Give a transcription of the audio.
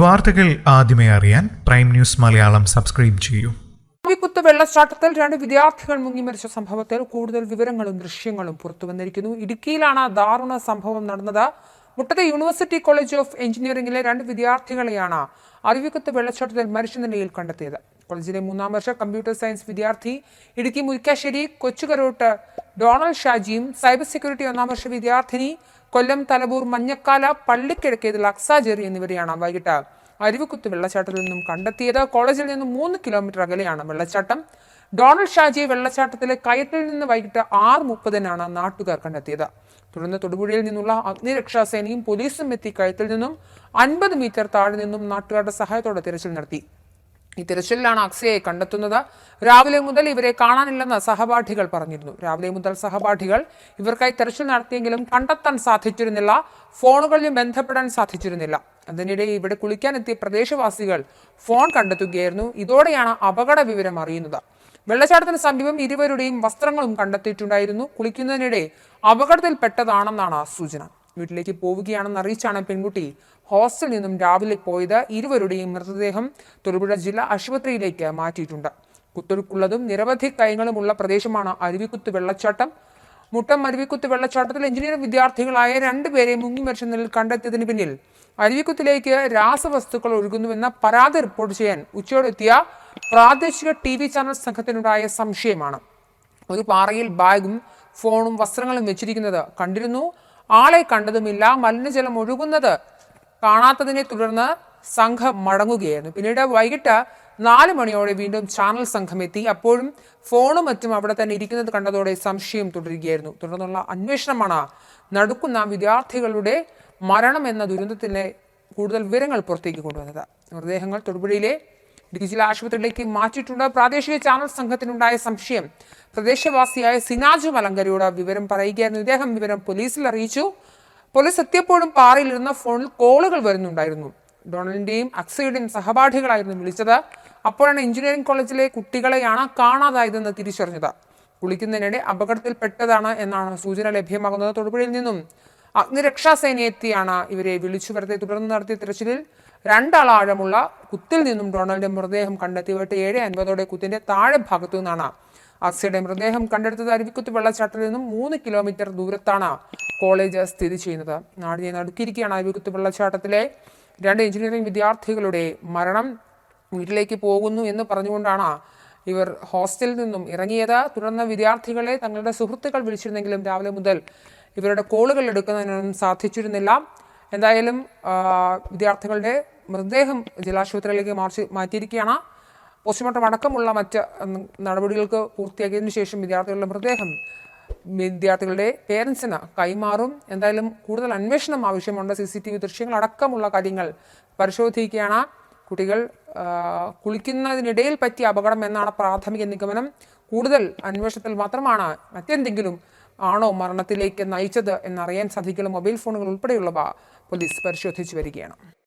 വാർത്തകൾ ആദ്യമേ അറിയാൻ പ്രൈം ന്യൂസ് മലയാളം സബ്സ്ക്രൈബ് ചെയ്യൂ. കുത്ത് വെള്ളച്ചാട്ടത്തിൽ രണ്ട് വിദ്യാർത്ഥികൾ മുങ്ങി മരിച്ച സംഭവത്തിൽ കൂടുതൽ വിവരങ്ങളും ദൃശ്യങ്ങളും പുറത്തു വന്നിരിക്കുന്നു. ഇടുക്കിയിലാണ് ദാരുണ സംഭവം നടന്നത്. മുട്ടത്തെ യൂണിവേഴ്സിറ്റി കോളേജ് ഓഫ് എഞ്ചിനീയറിംഗിലെ രണ്ട് വിദ്യാർത്ഥികളെയാണ് അരുവിക്കുത്ത് വെള്ളച്ചാട്ടത്തിൽ മരിച്ച നിലയിൽ കണ്ടെത്തിയത്. കോളേജിലെ മൂന്നാം വർഷ കമ്പ്യൂട്ടർ സയൻസ് വിദ്യാർത്ഥി ഇടുക്കി മുരിക്കാശ്ശേരി കൊച്ചുകരോട്ട് ഡൊണാൾഡ് ഷാജിയും സൈബർ സെക്യൂരിറ്റി ഒന്നാം വർഷ വിദ്യാർത്ഥിനി കൊല്ലം തലബൂർ മഞ്ഞക്കാല പള്ളിക്കിഴക്കേതിൽ അക്സാജെറി എന്നിവരെയാണ് വൈകിട്ട് അരുവിക്കുത്ത് വെള്ളച്ചാട്ടത്തിൽ നിന്നും കണ്ടെത്തിയത്. കോളേജിൽ നിന്നും മൂന്ന് കിലോമീറ്റർ അകലെയാണ് വെള്ളച്ചാട്ടം. ഡൊണാൾഡ് ഷാജി വെള്ളച്ചാട്ടത്തിലെ കയറ്റിൽ നിന്ന് വൈകിട്ട് ആറ് മുപ്പതിനാണ് നാട്ടുകാർ കണ്ടെത്തിയത്. തുടർന്ന് തൊടുപുഴയിൽ നിന്നുള്ള അഗ്നിരക്ഷാ സേനയും പോലീസും എത്തി കയത്തിൽ നിന്നും അൻപത് മീറ്റർ താഴെ നിന്നും നാട്ടുകാരുടെ സഹായത്തോടെ തിരച്ചിൽ നടത്തി. ഈ തിരച്ചിലിലാണ് അക്സയെ കണ്ടെത്തുന്നത്. രാവിലെ മുതൽ ഇവരെ കാണാനില്ലെന്ന് സഹപാഠികൾ പറഞ്ഞിരുന്നു. രാവിലെ മുതൽ സഹപാഠികൾ ഇവർക്കായി തെരച്ചിൽ നടത്തിയെങ്കിലും കണ്ടെത്താൻ സാധിച്ചിരുന്നില്ല. ഫോണുകളിലും ബന്ധപ്പെടാൻ സാധിച്ചിരുന്നില്ല. അതിനിടെ ഇവിടെ കുളിക്കാനെത്തിയ പ്രദേശവാസികൾ ഫോൺ കണ്ടെത്തുകയായിരുന്നു. ഇതോടെയാണ് അപകട വിവരം അറിയുന്നത്. വെള്ളച്ചാട്ടത്തിന് സമീപം ഇരുവരുടെയും വസ്ത്രങ്ങളും കണ്ടെത്തിയിട്ടുണ്ടായിരുന്നു. കുളിക്കുന്നതിനിടെ അപകടത്തിൽപ്പെട്ടതാണെന്നാണ് സൂചന. വീട്ടിലേക്ക് പോവുകയാണെന്ന് അറിയിച്ചാണ് പെൺകുട്ടി ഹോസ്റ്റലിൽ നിന്നും രാവിലെ പോയത്. ഇരുവരുടെയും മൃതദേഹം തൊടുപുഴ ജില്ലാ ആശുപത്രിയിലേക്ക് മാറ്റിയിട്ടുണ്ട്. കുത്തൊഴുക്കുള്ളതും നിരവധി കൈകളുമുള്ള പ്രദേശമാണ് അരുവിക്കുത്ത് വെള്ളച്ചാട്ടം. മുട്ടം അരുവിക്കുത്ത് വെള്ളച്ചാട്ടത്തിൽ എഞ്ചിനീയറിംഗ് വിദ്യാർത്ഥികളായ രണ്ടുപേരെ മുങ്ങി മരിച്ച നിലയിൽ കണ്ടെത്തിയതിന് പിന്നിൽ അരുവിക്കുത്തിലേക്ക് രാസവസ്തുക്കൾ ഒഴുകുന്നുവെന്ന പരാതി റിപ്പോർട്ട് ചെയ്യാൻ ഉച്ചയോടെത്തിയ പ്രാദേശിക ടി വി ചാനൽ സംഘത്തിനുണ്ടായ സംശയമാണ്. ഒരു പാറയിൽ ബാഗും ഫോണും വസ്ത്രങ്ങളും വെച്ചിരിക്കുന്നത് കണ്ടിരുന്നു. ആളെ കണ്ടതുമില്ല മലിനജലം ഒഴുകുന്നത് കാണാത്തതിനെ തുടർന്ന് സംഘം മടങ്ങുകയായിരുന്നു. പിന്നീട് വൈകിട്ട് നാല് മണിയോടെ വീണ്ടും ചാനൽ സംഘം എത്തി. അപ്പോഴും ഫോണും മറ്റും അവിടെ തന്നെ ഇരിക്കുന്നത് കണ്ടതോടെ സംശയം തുടരുകയായിരുന്നു. തുടർന്നുള്ള അന്വേഷണമാണ് നടക്കുന്ന വിദ്യാർത്ഥികളുടെ മരണം എന്ന ദുരന്തത്തിലെ കൂടുതൽ വിവരങ്ങൾ പുറത്തേക്ക് കൊണ്ടുവന്നത്. മൃതദേഹങ്ങൾ തൊടുപുഴയിലെ ജില്ലാ ആശുപത്രിയിലേക്ക് മാറ്റിയിട്ടുണ്ട്. പ്രാദേശിക ചാനൽ സംഘത്തിനുണ്ടായ സംശയം. പ്രദേശവാസിയായ സിനാജു മലങ്കരയോട് വിവരം പറയുകയായിരുന്നു. ഇദ്ദേഹം വിവരം പോലീസിൽ അറിയിച്ചു. പോലീസ് എത്തിയപ്പോഴും പാറയിലിരുന്ന ഫോണിൽ കോളുകൾ വരുന്നുണ്ടായിരുന്നു. ഡൊണാൾഡിന്റെയും അക്സയുടെയും സഹപാഠികളായിരുന്നു വിളിച്ചത്. അപ്പോഴാണ് എഞ്ചിനീയറിംഗ് കോളേജിലെ കുട്ടികളെയാണ് കാണാതായതെന്ന് തിരിച്ചറിഞ്ഞത്. കുളിക്കുന്നതിനിടെ അപകടത്തിൽപ്പെട്ടതാണ് എന്നാണ് സൂചന ലഭ്യമാകുന്നത്. തൊടുപുഴയിൽ നിന്നും അഗ്നിരക്ഷാസേന എത്തിയാണ് ഇവരെ വിളിച്ചു വരുത്തി തുടർന്ന് നടത്തിയ തിരച്ചിലിൽ രണ്ടാൾ ആഴമുള്ള കുത്തിൽ നിന്നും ഡൊണാൾഡിന്റെ മൃതദേഹം കണ്ടെത്തി. വൈകിട്ട് ഏഴ് അൻപതോടെ കുത്തിന്റെ താഴെ ഭാഗത്തു നിന്നാണ് അക്സയുടെ മൃതദേഹം കണ്ടെടുത്തത്. അരുവിക്കുത്ത് വെള്ളച്ചാട്ടത്തിൽ നിന്നും മൂന്ന് കിലോമീറ്റർ ദൂരത്താണ് കോളേജ് സ്ഥിതി ചെയ്യുന്നത്. നാടിനെ നടുക്കിയിരിക്കുകയാണ് അരുവിക്കുത്ത് വെള്ളച്ചാട്ടത്തിലെ രണ്ട് എഞ്ചിനീയറിംഗ് വിദ്യാർത്ഥികളുടെ മരണം. വീട്ടിലേക്ക് പോകുന്നു എന്ന് പറഞ്ഞുകൊണ്ടാണ് ഇവർ ഹോസ്റ്റലിൽ നിന്നും ഇറങ്ങിയത്. തുടർന്ന് വിദ്യാർത്ഥികളെ തങ്ങളുടെ സുഹൃത്തുക്കൾ വിളിച്ചിരുന്നെങ്കിലും രാവിലെ മുതൽ ഇവരുടെ കോളുകൾ എടുക്കുന്നതിനൊന്നും സാധിച്ചിരുന്നില്ല. എന്തായാലും വിദ്യാർത്ഥികളുടെ മൃതദേഹം ജില്ലാശുപത്രിയിലേക്ക് മാർച്ച് മാറ്റിയിരിക്കുകയാണ്. പോസ്റ്റ്മോർട്ടം അടക്കമുള്ള മറ്റ് നടപടികൾക്ക് പൂർത്തിയാക്കിയതിനു ശേഷം വിദ്യാർത്ഥികളുടെ മൃതദേഹം വിദ്യാർത്ഥികളുടെ പേരൻസിന് കൈമാറും. എന്തായാലും കൂടുതൽ അന്വേഷണം ആവശ്യമുണ്ട്. സി സി ടി വി ദൃശ്യങ്ങൾ അടക്കമുള്ള കാര്യങ്ങൾ പരിശോധിക്കുകയാണ്. കുട്ടികൾ കുളിക്കുന്നതിനിടയിൽ പറ്റിയ അപകടം എന്നാണ് പ്രാഥമിക നിഗമനം. കൂടുതൽ അന്വേഷണത്തിൽ മാത്രമാണ് മറ്റെന്തെങ്കിലും ആണോ മരണത്തിലേക്ക് നയിച്ചത് എന്നറിയാൻ സാധിക്കുന്ന മൊബൈൽ ഫോണുകൾ ഉൾപ്പെടെയുള്ളവ പോലീസ് പരിശോധിച്ചു വരികയാണ്.